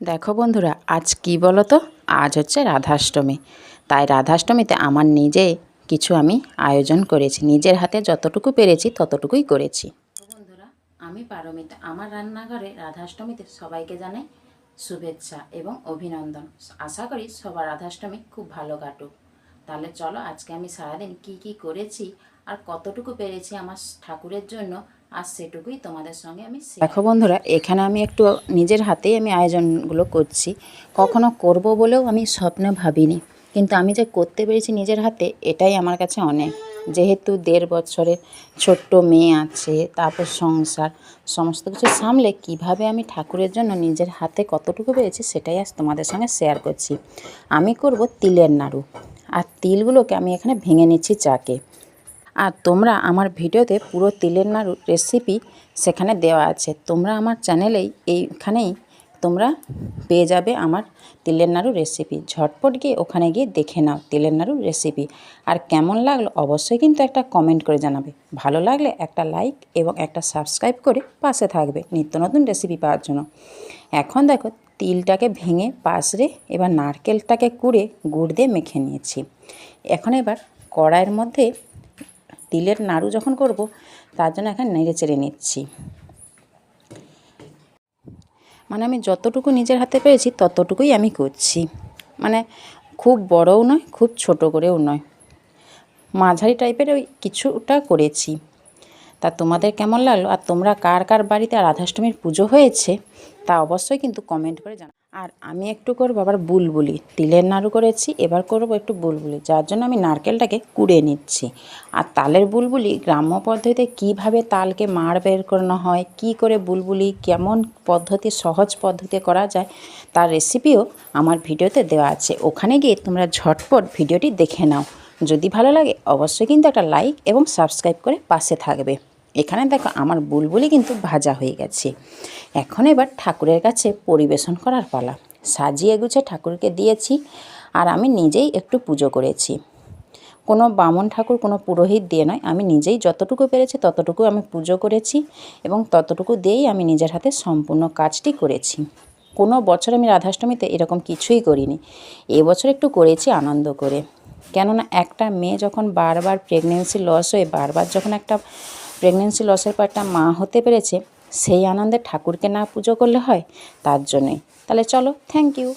দেখো বন্ধুরা, আজ কি বলো তো আজ হচ্ছে রাধাষ্টমী। তাই রাধাষ্টমীতে আমার নিজে কিছু আমি আয়োজন করেছি। নিজের হাতে যতটুকু পেরেছি, ততটুকুই করেছি। বন্ধুরা, আমি পারমিতা। আমার রান্নাঘরে রাধাষ্টমীতে সবাইকে জানাই শুভেচ্ছা এবং অভিনন্দন। আশা করি সবার রাধাষ্টমী খুব ভালো কাটুক। তাহলে চলো আজকে আমি সারাদিন কি কি করেছি আর কতটুকু পেরেছি আমার ঠাকুরের জন্য আর সেটুকুই তোমাদের সঙ্গে আমি দেখো বন্ধুরা, এখানে আমি একটু নিজের হাতেই আমি আয়োজনগুলো করছি। কখনো করব বলেও আমি স্বপ্নে ভাবিনি। কিন্তু আমি যে করতে পেরেছি নিজের হাতে, এটাই আমার কাছে অনেক। যেহেতু দেড় বছরের ছোট্ট মেয়ে আছে, তারপর সংসার, সমস্ত কিছু সামলে কীভাবে আমি ঠাকুরের জন্য নিজের হাতে কতটুকু পেরেছি, সেটাই আজ তোমাদের সঙ্গে শেয়ার করছি। আমি করব তিলের নাড়ু। আর তিলগুলোকে আমি এখানে ভেঙে নিচ্ছি চাকে। আর তোমরা আমার ভিডিওতে পুরো তিলের নাড়ু রেসিপি সেখানে দেওয়া আছে। তোমরা আমার চ্যানেলেই এইখানেই তোমরা পেয়ে যাবে আমার তিলের নাড়ু রেসিপি ঝটপট গিয়ে ওখানে গিয়ে দেখে নাও তিলের নাড়ু রেসিপি আর কেমন লাগল অবশ্যই কিন্তু একটা কমেন্ট করে জানাবে। ভালো লাগলে একটা লাইক এবং একটা সাবস্ক্রাইব করে পাশে থাকবে নিত্য নতুন রেসিপি পাওয়ার জন্য। এখন দেখো তিলটাকে ভেঙে পাশরে এবার নারকেলটাকে কুড়ে গুড় দিয়ে মেখে নিয়েছি। এখন এবার কড়াইয়ের মধ্যে তিলের নাড়ু যখন করব, তার জন্য এখন নেড়ে চেড়ে নিচ্ছি। মানে আমি যতটুকু নিজের হাতে পেয়েছি ততটুকুই আমি করছি। মানে খুব বড়ও নয়, খুব ছোট করেও নয়। মাঝারি টাইপের ওই কিছুটা করেছি। তা তোমাদের কেমন লাগল? আর তোমরা কার কার বাড়িতে রাধাষ্টমীর পুজো হয়েছে, তা অবশ্যই কিন্তু কমেন্ট করে জানা আর আমি একটু করব, আবার বুলবুলি। তিলের নাড়ু করেছি, এবার করব একটু বুলবুলি, যার জন্য আমি নারকেলটাকে কুড়ে নিচ্ছি। আর তালের বুলবুলি গ্রাম্য পদ্ধতিতে কীভাবে তালকে মাড় বের করানো হয়, কি করে বুলবুলি কেমন পদ্ধতি, সহজ পদ্ধতিতে করা যায়, তার রেসিপিও আমার ভিডিওতে দেওয়া আছে। ওখানে গিয়ে তোমরা ঝটপট ভিডিওটি দেখে নাও। যদি ভালো লাগে, অবশ্যই কিন্তু একটা লাইক এবং সাবস্ক্রাইব করে পাশে থাকবে। এখানে দেখো আমার বুলবুলি কিন্তু ভাজা হয়ে গেছে। এখন এবার ঠাকুরের কাছে পরিবেশন করার পালা। সাজিয়ে গুছে ঠাকুরকে দিয়েছি আর আমি নিজেই একটু পুজো করেছি। কোনো বামন ঠাকুর, কোনো পুরোহিত দিয়ে নয়, আমি নিজেই যতটুকু পেরেছি ততটুকু আমি পুজো করেছি এবং ততটুকু দিয়েই আমি নিজের হাতে সম্পূর্ণ কাজটি করেছি। কোনো বছর আমি রাধাষ্টমীতে এরকম কিছুই করিনি। এবছর একটু করেছি আনন্দ করে। কেননা একটা মেয়ে যখন বারবার প্রেগনেন্সি লস হয়ে বারবার যখন একটা প্রেগনেন্সি লসের পর একটা মা হতে পেরেছে, সেই আনন্দে ঠাকুরকে না পুজো করলে হয়? তার জন্যই। তাহলে চলো থ্যাংক ইউ